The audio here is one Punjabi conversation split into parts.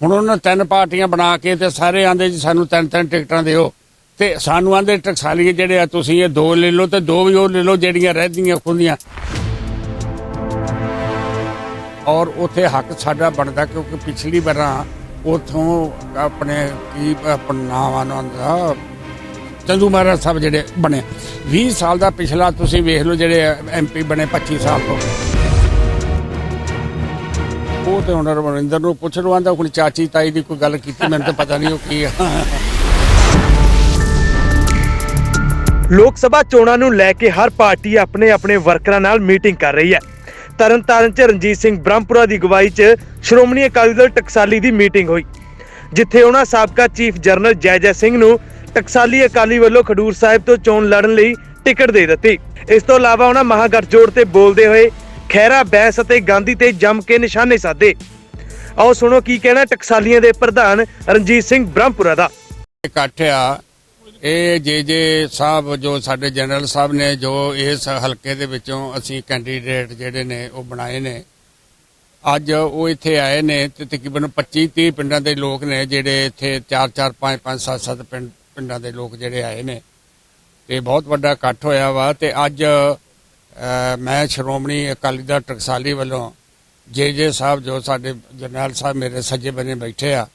ਹੁਣ ਉਹਨਾਂ ਤਿੰਨ ਪਾਰਟੀਆਂ ਬਣਾ ਕੇ ਤੇ ਸਾਰੇ ਆਂਦੇ ਜੀ ਸਾਨੂੰ ਤਿੰਨ ਤਿੰਨ ਟਿਕਟਾਂ ਦਿਓ। ਤੇ ਸਾਨੂੰ ਆਂਦੇ ਟਕਸਾਲੀਏ ਜਿਹੜੇ ਆ ਤੁਸੀਂ ਇਹ ਦੋ ਲੈ ਲਓ ਤੇ ਦੋ ਵੀ ਉਹ ਲੈ ਲਓ ਜਿਹੜੀਆਂ ਰਹਿੰਦੀਆਂ ਖੁੰਦੀਆਂ। ਔਰ ਉੱਥੇ ਹੱਕ ਸਾਡਾ ਬਣਦਾ ਕਿਉਂਕਿ ਪਿਛਲੀ ਵਾਰਾਂ ਉਥੋਂ ਆਪਣੇ ਕੀ ਆਪਣਾ ਦਾ, ਚੰਦੂ ਮਹਾਰਾਜ ਸਾਹਿਬ ਜਿਹੜੇ ਬਣੇ। 20 ਸਾਲ ਦਾ ਪਿਛਲਾ ਤੁਸੀਂ ਵੇਖ ਲਓ ਜਿਹੜੇ ਐਮਪੀ ਬਣੇ 25 ਸਾਲ ਤੋਂ। ਉਹ ਤੇ ਹੁਣ ਰਵਿੰਦਰ ਨੂੰ ਪੁੱਛ ਲਓ ਆਂਦਾ ਚਾਚੀ ਤਾਈ ਦੀ ਕੋਈ ਗੱਲ ਕੀਤੀ, ਮੈਨੂੰ ਤਾਂ ਪਤਾ ਨਹੀਂ ਉਹ ਕੀ ਆ। ਲੋਕ ਸਭਾ ਚੋਣਾਂ ਨੂੰ ਲੈ ਕੇ ਹਰ ਪਾਰਟੀ ਆਪਣੇ ਆਪਣੇ ਵਰਕਰਾਂ ਨਾਲ ਮੀਟਿੰਗ ਕਰ ਰਹੀ ਹੈ। ਤਰਨਤਾਰਨ ਚ ਰਣਜੀਤ ਸਿੰਘ ਬ੍ਰਹਮਪੁਰਾ ਦੀ ਅਗਵਾਈ ਚ ਸ਼੍ਰੋਮਣੀ ਅਕਾਲੀ ਦਲ ਟਕਸਾਲੀ ਦੀ ਮੀਟਿੰਗ ਹੋਈ, ਜਿੱਥੇ ਉਹਨਾਂ ਸਾਬਕਾ ਚੀਫ ਜਨਰਲ ਜੈ ਜੈ ਸਿੰਘ ਨੂੰ ਟਕਸਾਲੀ ਅਕਾਲੀ ਵੱਲੋਂ ਖਡੂਰ ਸਾਹਿਬ ਤੋਂ ਚੋਣ ਲੜਨ ਲਈ ਟਿਕਟ ਦੇ ਦਿੱਤੀ। ਇਸ ਤੋਂ ਇਲਾਵਾ ਉਹਨਾਂ ਮਹਾਗਠਜੋੜ ਤੇ ਬੋਲਦੇ ਹੋਏ ਖੈਰਾ ਬੈਂਸ ਅਤੇ ਗਾਂਧੀ ਤੇ ਜੰਮ ਕੇ ਨਿਸ਼ਾਨੇ ਸਾਧੇ। ਆਓ ਸੁਣੋ ਕੀ ਕਹਿਣਾ ਟਕਸਾਲੀਆਂ ਦੇ ਪ੍ਰਧਾਨ ਰਣਜੀਤ ਸਿੰਘ ਬ੍ਰਹਮਪੁਰਾ ਦਾ। ਇਕੱਠ ਆ। ਇਹ ਜੇ ਜੇ ਸਾਹਿਬ, ਜੋ ਸਾਡੇ ਜਨਰਲ ਸਾਹਿਬ ਨੇ, ਜੋ ਇਸ ਹਲਕੇ ਦੇ ਵਿੱਚੋਂ ਅਸੀਂ ਕੈਂਡੀਡੇਟ ਜਿਹੜੇ ਨੇ, ਉਹ ਬਣਾਏ ਨੇ। ਅੱਜ ਉਹ ਇੱਥੇ ਆਏ ਨੇ, ਤੇ ਤਕਰੀਬਨ 25 30 ਪਿੰਡਾਂ ਦੇ ਲੋਕ ਨੇ, ਜਿਹੜੇ ਇੱਥੇ 4 4 5 5 7 7 ਪਿੰਡ ਪਿੰਡਾਂ ਦੇ ਲੋਕ ਜਿਹੜੇ ਆਏ ਨੇ। ਤੇ ਬਹੁਤ ਵੱਡਾ ਇਕੱਠ ਹੋਇਆ ਵਾ, ਤੇ ਅੱਜ ਮੈਂ ਸ਼੍ਰੋਮਣੀ ਅਕਾਲੀ ਦਲ ਟਕਸਾਲੀ ਵੱਲੋਂ ਜੇ ਜੇ ਸਾਹਿਬ ਜੋ ਸਾਡੇ ਜਰਨੈਲ ਸਾਹਿਬ ਮੇਰੇ ਸੱਜੇ ਬੰਨੇ ਬੈਠੇ ਆ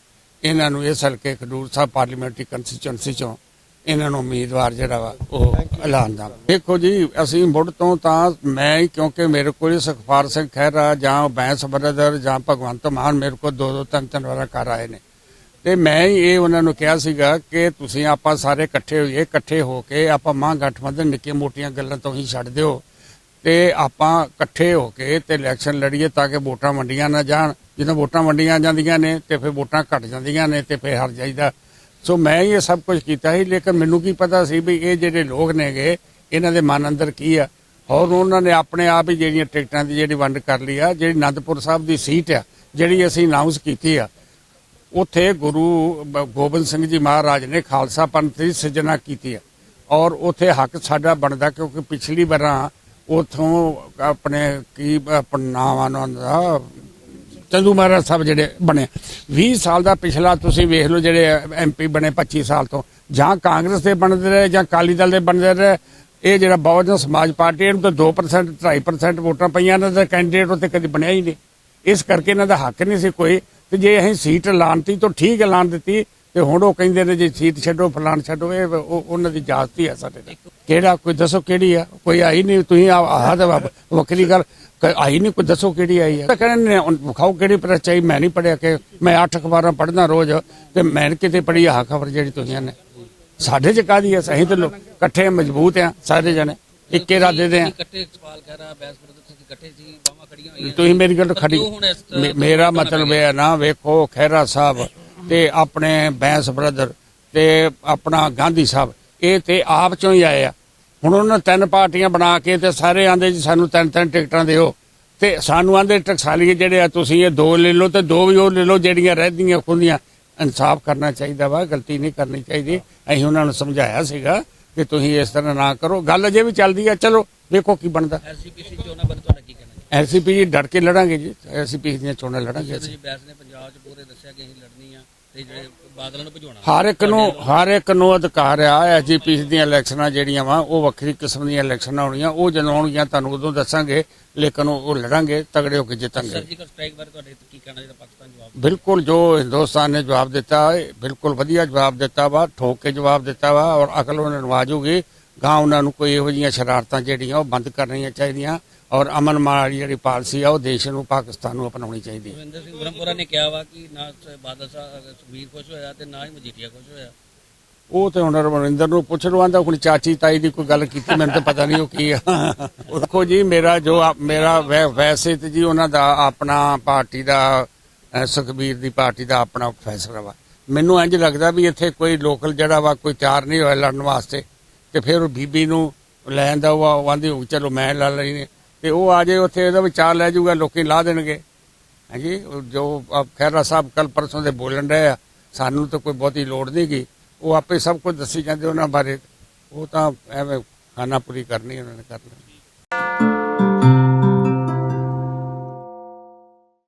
ਇਹਨਾਂ ਨੂੰ ਇਸ ਹਲਕੇ ਖਡੂਰ ਸਾਹਿਬ ਪਾਰਲੀਮੈਂਟਰੀ ਕੰਸਟੀਚੁਐਂਸੀ ਚੋਂ ਇਹਨਾਂ ਨੂੰ ਉਮੀਦਵਾਰ ਜਿਹੜਾ ਵਾ ਉਹ ਐਲਾਨ ਦਾ ਦੇਖੋ ਜੀ ਅਸੀਂ ਮੁੱਢ ਤੋਂ ਤਾਂ ਮੈਂ ਹੀ ਕਿਉਂਕਿ ਮੇਰੇ ਕੋਲ ਸੁਖਪਾਲ ਸਿੰਘ ਖਹਿਰਾ ਜਾਂ ਬੈਂਸ ਬਰਦਰ ਜਾਂ ਭਗਵੰਤ ਮਾਨ ਮੇਰੇ ਕੋਲ ਦੋ ਦੋ ਤਿੰਨ ਤਿੰਨ ਵਾਰ ਕਰ ਆਏ ਨੇ। ਤੇ ਮੈਂ ਹੀ ਇਹ ਉਹਨਾਂ ਨੂੰ ਕਿਹਾ ਸੀਗਾ ਕਿ ਤੁਸੀਂ ਆਪਾਂ ਸਾਰੇ ਇਕੱਠੇ ਹੋਈਏ ਇਕੱਠੇ ਹੋ ਕੇ ਆਪਾਂ ਮਾਂ ਗਠਬੰਧਨ ਨਿੱਕੀਆਂ ਮੋਟੀਆਂ ਗੱਲਾਂ ਤੋਂ ਹੀ ਛੱਡ ਦਿਓ। ਤੇ ਆਪਾਂ ਇਕੱਠੇ ਹੋ ਕੇ ਤੇ ਇਲੈਕਸ਼ਨ ਲੜੀਏ ਤਾਂ ਕਿ ਵੋਟਾਂ ਵੰਡੀਆਂ ਨਾ ਜਾਣ। ਜਦੋਂ ਵੋਟਾਂ ਵੰਡੀਆਂ ਜਾਂਦੀਆਂ ਨੇ ਤੇ ਫਿਰ ਵੋਟਾਂ ਘਟ ਜਾਂਦੀਆਂ ਨੇ ਤੇ ਫਿਰ ਹਾਰ ਜਾਈਦਾ। ਸੋ ਮੈਂ ਹੀ ਇਹ ਸਭ ਕੁਝ ਕੀਤਾ ਸੀ, ਲੇਕਿਨ ਮੈਨੂੰ ਕੀ ਪਤਾ ਸੀ ਵੀ ਇਹ ਜਿਹੜੇ ਲੋਕ ਨੇਗੇ, ਇਹਨਾਂ ਦੇ ਮਨ ਅੰਦਰ ਕੀ ਆ। ਔਰ ਉਹਨਾਂ ਨੇ ਆਪਣੇ ਆਪ ਹੀ ਜਿਹੜੀਆਂ ਟਿਕਟਾਂ ਦੀ ਜਿਹੜੀ ਵੰਡ ਕਰ ਲਈ ਆ, ਜਿਹੜੀ ਅਨੰਦਪੁਰ ਸਾਹਿਬ ਦੀ ਸੀਟ ਆ, ਜਿਹੜੀ ਅਸੀਂ ਅਨਾਉਂਸ ਕੀਤੀ ਆ, ਉੱਥੇ ਗੁਰੂ ਗੋਬਿੰਦ ਸਿੰਘ ਜੀ ਮਹਾਰਾਜ ਨੇ ਖਾਲਸਾ ਪੰਥ ਦੀ ਸਿਰਜਣਾ ਕੀਤੀ ਆ। ਔਰ ਉੱਥੇ ਹੱਕ ਸਾਡਾ ਬਣਦਾ ਕਿਉਂਕਿ ਪਿਛਲੀ ਵਾਰਾਂ ਉਥੋਂ ਆਪਣੇ ਕੀ ਆਪਣਾ ਨਾਮ ਆਨਾਂ ਦਾ, ਚੰਦੂ ਮਹਾਰਾਜ ਸਾਹਿਬ ਜਿਹੜੇ ਬਣੇ। 20 ਸਾਲ ਦਾ ਪਿਛਲਾ ਤੁਸੀਂ ਵੇਖ ਲਓ ਜਿਹੜੇ ਐਮਪੀ ਬਣੇ 25 ਸਾਲ ਤੋਂ। ਜਾਂ ਕਾਂਗਰਸ ਦੇ ਬਣਦੇ ਰਹੇ ਜਾਂ ਅਕਾਲੀ ਦਲ ਦੇ ਬਣਦੇ ਰਹੇ। ਇਹ ਜਿਹੜਾ ਬਹੁਜਨ ਸਮਾਜ ਪਾਰਟੀ ਇਹਨੂੰ ਤਾਂ 2% 2.5% ਵੋਟਾਂ ਪਈਆਂ ਇਹਨਾਂ ਦਾ ਕੈਂਡੀਡੇਟ ਉੱਤੇ ਕਦੀ ਬਣਿਆ ਹੀ ਨਹੀਂ। ਇਸ ਕਰਕੇ ਇਹਨਾਂ ਦਾ ਹੱਕ ਨਹੀਂ ਸੀ ਕੋਈ। ਤੇ ਜੇ ਅਸੀਂ ਸੀਟ ਐਲਾਨਤੀ ਤਾਂ ਠੀਕ ਐਲਾਨ ਦਿੱਤੀ। ਤੇ ਹੁਣ ਉਹ ਕਹਿੰਦੇ ਨੇ ਜੇ ਸੀਟ ਛੱਡੋ ਫਲਾਣ ਛੱਡੋ ਇਹ ਉਹ- ਉਹਨਾਂ ਦੀ ਜਾਤ ਹੀ ਆ ਸਾਡੇ ਨਾਲ ਕਿਹੜਾ ਕੋਈ ਦੱਸੋ ਕਿਹੜੀ ਆ? ਕੋਈ ਆਈ ਨਹੀਂ ਤੁਸੀਂ ਆਹ ਆਹ ਤਾਂ ਵ- ਵੱਖਰੀ ਗੱਲ। ਕ- ਆਈ ਨਹੀਂ ਕੋਈ ਦੱਸੋ ਕਿਹੜੀ ਆਈ ਆ? ਤਾਂ ਕਹਿੰਦੇ ਨੇ ਹੁਣ ਵਿਖਾਓ ਕਿਹੜੀ ਪ੍ਰੈਸ ਚਾਹੀ ਮੈਂ ਨਹੀਂ ਪੜਿਆ ਕਿ ਮੈਂ ਅੱਠ ਅਖਬਾਰਾਂ ਪੜ੍ਹਦਾ ਰੋਜ਼ ਤੇ ਮੈਂ ਕਿਤੇ ਪੜ੍ਹੀ ਆਹ ਖਬਰ ਜਿਹੜੀ ਤੁਸੀਂ ਨੇ। ਸਾਡੇ ਚ ਕਾਦੀ ਆ? ਅਸੀਂ ਤਾਂ ਲੋਕ ਇਕੱਠੇ ਮਜ਼ਬੂਤ ਆ ਸਾਰੇ ਜਣੇ। ਇੱਕੇ ਇਰਾਦੇ ਦੇ ਆ। ਇਕੱਠੇ ਸਵਾਲ ਕਰ ਰਹਾ ਬੈਸ ਪਰ ਤੁਸੀਂ ਇਕੱਠੇ ਸੀ ਬਾਹਾਂ ਖੜੀਆਂ ਹੋਈਆਂ। ਤੁਸੀਂ ਮੇਰੀ ਗੱਲ ਖੜੀ ਕਿਉਂ ਹੁਣ ਇਸ ਤਰ੍ਹਾਂ ਮੇ- ਮੇਰਾ ਮਤਲਬ ਇਹ ਹੈ ਨਾ ਵੇਖੋ ਖਹਿਰਾ ਸਾਹਿਬ ਤੇ ਆਪਣੇ ਬੈਂਸ ਬ੍ਰਦਰ ਤੇ ਆਪਣਾ ਗਾਂਧੀ ਸਾਹਿਬ ਇਹ ਤੇ ਆਪ ਚੋਂ ਹੀ ਆਏ ਆ। ਹੁਣ ਉਹਨਾਂ ਤਿੰਨ ਪਾਰਟੀਆਂ ਬਣਾ ਕੇ ਤੇ ਸਾਰੇ ਆਂਦੇ ਜੀ ਸਾਨੂੰ ਤਿੰਨ ਤਿੰਨ ਟਿਕਟਾਂ ਦਿਓ। ਤੇ ਸਾਨੂੰ ਆਂਦੇ ਟਕਸਾਲੀਏ ਜਿਹੜੇ ਆ ਤੁਸੀਂ ਇਹ ਦੋ ਲੈ ਲਓ ਤੇ ਦੋ ਵੀ ਉਹ ਲੈ ਲਓ ਜਿਹੜੀਆਂ ਰਹਿੰਦੀਆਂ ਖੁੰਦੀਆਂ। ਇਨਸਾਫ ਕਰਨਾ ਚਾਹੀਦਾ ਵਾ ਗਲਤੀ ਨਹੀਂ ਕਰਨੀ ਚਾਹੀਦੀ। ਅਸੀਂ ਉਹਨਾਂ ਨੂੰ ਸਮਝਾਇਆ ਸੀਗਾ ਕਿ ਤੁਸੀਂ ਇਸ ਤਰ੍ਹਾਂ ਨਾ ਕਰੋ। ਗੱਲ ਅਜੇ ਵੀ ਚੱਲਦੀ ਆ ਚਲੋ ਵੇਖੋ ਕੀ ਬਣਦਾ। ਐਲਸੀਪੀਸੀ ਚੋਣਾਂ ਬਾਰੇ ਤੁਹਾਡਾ ਕੀ ਕਹਿਣਾ ਹੈ ਐਲਸੀਪੀ ਜੀ ਡਟ ਕੇ ਲੜਾਂਗੇ ਜੀ। ਐਲਸੀਪੀ ਦੀਆਂ ਚੋਣਾਂ ਲੜਾਂਗੇ ਅਸੀਂ। ਬੈਸ ਨੇ ਪੰਜਾਬ 'ਚ ਪੂਰੇ ਦੱਸਿਆ ਕਿ ਅਸੀਂ ਲੜਨੀ ਆ। ਤੇ ਜਿਹੜੇ ਬਾਦਲਾਂ ਨੂੰ ਭਜਾਉਣਾ। ਹਰ ਇੱਕ ਨੂੰ ਹਰ ਇੱਕ ਨੂੰ ਅਧਿਕਾਰ ਆ ਐਜੀਪੀਸੀ ਦੀਆਂ ਇਲੈਕਸ਼ਨਾਂ ਜਿਹੜੀਆਂ ਵਾ ਉਹ ਵੱਖਰੀ ਕਿਸਮ ਦੀਆਂ ਇਲੈਕਸ਼ਨਾਂ ਹੋਣੀਆਂ ਉਹ ਜਦੋਂ ਆਉਣਗੀਆਂ ਤੁਹਾਨੂੰ ਉਦੋਂ ਦੱਸਾਂਗੇ ਲੇਕਿਨ ਉਹ ਉਹ ਲੜਾਂਗੇ ਤਗੜੇ ਹੋ ਕੇ ਜਿੱਤਾਂਗੇ। ਸਰਜੀਕਲ ਸਟ੍ਰਾਈਕ ਬਾਰੇ ਤੁਹਾਡੇ ਕੀ ਕਹਿਣਾ ਜਿਹੜਾ ਪਾਕਿਸਤਾਨ ਜਵਾਬ ਬਿਲਕੁਲ ਜੋ ਹਿੰਦੁਸਤਾਨ ਨੇ ਜਵਾਬ ਦਿੱਤਾ ਹੈ, ਬਿਲਕੁਲ ਵਧੀਆ ਜਵਾਬ ਦਿੱਤਾ ਵਾ ਠੋਕ ਕੇ ਜਵਾਬ ਦਿੱਤਾ ਵਾ ਔਰ ਅਕਲ ਉਹਨਾਂ ਨੂੰ ਆਜੂਗੀ ਗਾਂ ਉਹਨਾਂ ਨੂੰ ਕੋਈ ਇਹੋ ਜਿਹੀਆਂ ਸ਼ਰਾਰਤਾਂ ਜਿਹੜੀਆਂ ਉਹ ਬੰਦ ਕਰਨੀਆਂ ਚਾਹੀਦੀਆਂ। ਔਰ ਅਮਨ ਮਾਨ ਵਾਲੀ ਜਿਹੜੀ ਪਾਲਿਸੀ ਆ ਉਹ ਦੇਸ਼ ਨੂੰ ਪਾਕਿਸਤਾਨ ਨੂੰ ਅਪਣਾਉਣੀ ਚਾਹੀਦੀ ਹੈ। ਸੁਰਿੰਦਰ ਸਿੰਘ ਬ੍ਰਹਮਪੁਰਾ ਨੇ ਕਿਹਾ ਵਾ ਕਿ ਨਾ ਬਾਦਲ ਸਾਹਿਬ ਸੁਖਬੀਰ ਖੁਸ਼ ਹੋਇਆ ਤੇ ਨਾ ਹੀ ਮਜੀਠੀਆ ਖੁਸ਼ ਹੋਇਆ। ਉਹ ਤੇ ਹੁਣ ਰਵਿੰਦਰ ਨੂੰ ਪੁੱਛ ਆਂਦਾ ਕੋਈ ਚਾਚੀ ਤਾਈ ਦੀ ਕੋਈ ਗੱਲ ਕੀਤੀ ਮੈਨੂੰ ਤਾਂ ਪਤਾ ਨਹੀਂ ਉਹ ਕੀ ਆ। ਦੇਖੋ ਜੀ ਮੇਰਾ ਜੋ ਮੇਰਾ ਵੈਸੇ ਤੇ ਜੀ ਉਹਨਾਂ ਦਾ ਆਪਣਾ ਪਾਰਟੀ ਦਾ ਸੁਖਬੀਰ ਦੀ ਪਾਰਟੀ ਦਾ ਆਪਣਾ ਫੈਸਲਾ ਵਾ। ਮੈਨੂੰ ਇੰਜ ਲੱਗਦਾ ਵੀ ਇੱਥੇ ਕੋਈ ਲੋਕਲ ਜਿਹੜਾ ਵਾ ਕੋਈ ਤਿਆਰ ਨਹੀਂ ਹੋਇਆ ਲੜਨ ਵਾਸਤੇ ਤੇ ਫਿਰ ਉਹ ਬੀਬੀ ਨੂੰ ਲੈਣ ਦਾ ਉਹ ਆਂਦੀ ਚਲੋ ਮੈਂ ਲਾ ਲਈ ਨੇ ਤੇ ਉਹ ਆ ਜੇ ਉੱਥੇ ਇਹਦਾ ਵਿਚਾਰ ਲੈ ਜਾਊਗਾ ਲੋਕੀ ਲਾ ਦੇਣਗੇ। ਹਾਂਜੀ? ਜੋ ਆਪ ਖੈਰਾ ਸਾਹਿਬ ਕੱਲ ਪਰਸੋਂ ਦੇ ਬੋਲਣ ਰਹੇ ਆ, ਸਾਨੂੰ ਤਾਂ ਕੋਈ ਬਹੁਤੀ ਲੋੜ ਨਹੀਂ ਗੀ। ਉਹ ਆਪੇ ਸਭ ਕੁਝ ਦੱਸੀ ਜਾਂਦੇ ਉਹਨਾਂ ਬਾਰੇ। ਉਹ ਤਾਂ ਐਵੇਂ ਖਾਨਾ ਪੂਰੀ ਕਰਨੀ ਉਹਨਾਂ ਨੇ ਕਰਨਾ